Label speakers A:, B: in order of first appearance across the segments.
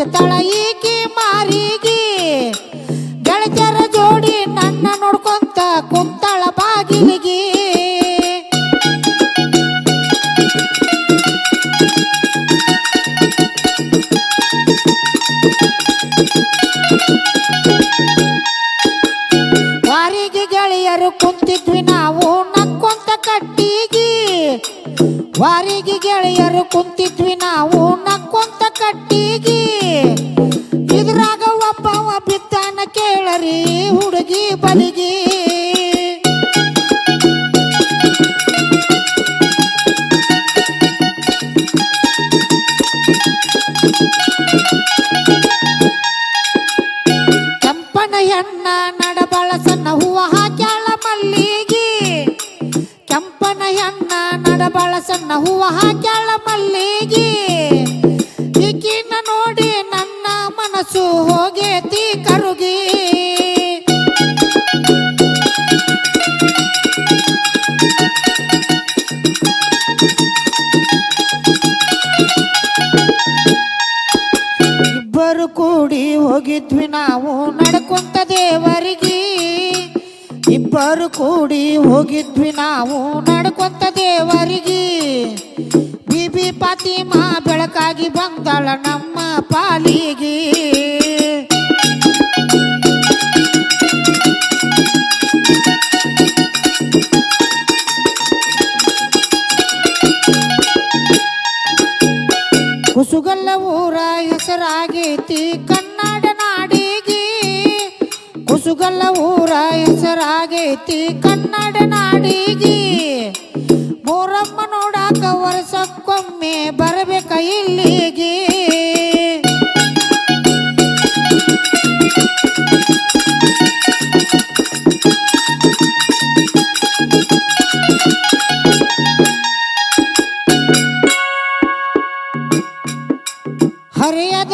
A: ಹಚ್ಚತಾಳ ಈಕಿ ಮಾರಿಗೆ, ಗೆಳತಿಯರ ಜೋಡಿ ನನ್ನ ನೋಡ್ಕೊಂತ ಕುಂತಾಳ ಬಾಗಿಲಿಗೆ. ವಾರಿಗೆ ಗೆಳೆಯರು ಕುಂತಿದ್ವಿ ನಾವು ನಕ್ಕೊಂತ ಕಟ್ಟಿಗಿ. ವಾರಿಗೆ ಗೆಳೆಯರು ಕುಂತಿದ್ವಿ ನಾವು ಕೆಂಪನ ಹೆಣ್ಣ ನಡಬಳ ಸಣ್ಣ ಹೂವ ಹಾಕ್ಯಾಳ ಮಲ್ಲಿಗೆ. ಕೆಂಪನ ಹೆಣ್ಣ ನಡಬಳ ಸಣ್ಣ ಹೂವ ಹಾಕ್ಯಾಳ ಮಲ್ಲಿಗೆ. ಈಕಿನ ನೋಡಿ ನನ್ನ ಮನಸ್ಸು ಹೋಗೇತಿ ಇಬ್ಬರು ಕೂಡಿ ಹೋಗಿದ್ವಿ ನಾವು. ನಡ್ಕೊಂತ ದೇವರಿಗೆ ಇಬ್ಬರು ಕೂಡಿ ಹೋಗಿದ್ವಿ ನಾವು. ನಡ್ಕೊಂತ ದೇವರಿಗೆ ಬಿಬಿ ಪಾತಿಮಾ ಬೆಳಕಾಗಿ ಬಂದಳ ನಮ್ಮ ಪಾಲಿಗೆ. ಹೆಸರಾಗೈತಿ? ಕನ್ನಡ ನಾಡಿಗೆ ಕುಸುಗಲ್ಲ ಊರ ಹೆಸರಾಗೈತಿ? ಕನ್ನಡ ನಾಡಿಗೆ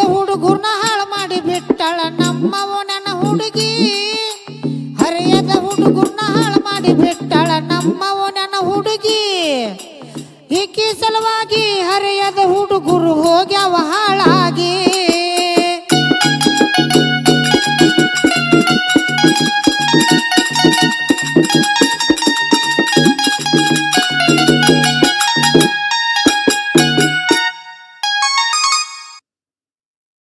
A: ಹುಡುಗರ್ನ ಹಾಳು ಮಾಡಿ ಬಿಟ್ಟಳ. ನಮ್ಮವ ನನ್ನ ಹುಡುಗಿ. ಹರಿಯದ ಹುಡುಗರ್ನ ಹಾಳು ಮಾಡಿ ಬಿಟ್ಟಳ. ನಮ್ಮವ ನನ್ನ ಹುಡುಗಿ. ಈಕೆ ಸಲುವಾಗಿ ಹರಿಯದ ಹುಡುಗರು ಹೋಗ್ಯಾವ ಹಾಳಾಗಿ.